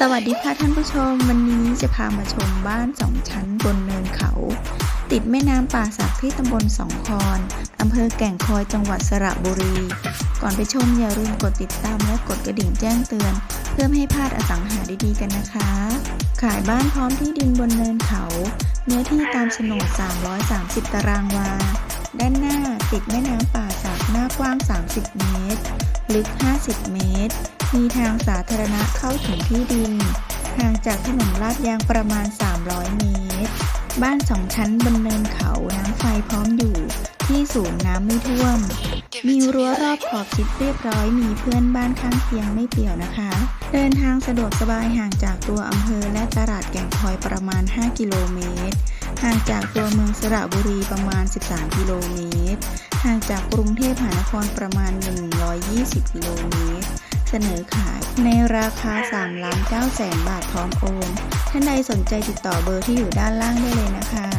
สวัสดีค่ะท่านผู้ชม วันนี้จะพามาชมบ้านสองชั้นบนเนินเขา ติดแม่น้ำป่าสักที่ตำบลสองคอนอำเภอแก่งคอยจังหวัดสระบุรี ก่อนไปชมอย่าลืมกดติดตามและกดกระดิ่งแจ้งเตือน เพื่อไม่ให้พลาดอสังหาดีๆกันนะคะ ขายบ้านพร้อมที่ดินบนเนินเขา เนื้อที่ตามโฉนด 330 ตารางวา ด้านหน้าติดแม่น้ำป่า กว้าง 30 เมตร ลึก 50 เมตร มีทางสาธารณะเข้าถึงที่ดิน ห่างจากถนนลาดยางประมาณ 300 เมตร บ้านสองชั้นบนเนินเขาน้ำไฟพร้อมอยู่ที่สูงน้ำไม่ท่วม มีรั้วรอบขอบชิดเรียบร้อย มีเพื่อนบ้านข้างเคียงไม่เปี่ยวนะคะ เดินทางสะดวกสบายห่างจากตัวอำเภอและตลาดแก่งคอยประมาณ 5 กิโลเมตร ห่างจากตัวเมืองสระบุรีประมาณ 13 กิโลเมตร ห่างจากกรุงเทพมหานครประมาณ 120 กิโลเมตร เสนอขายในราคา3ล้าน9แสนบาทพร้อมโอน ท่านใดสนใจติดต่อเบอร์ที่อยู่ด้านล่างได้เลยนะคะ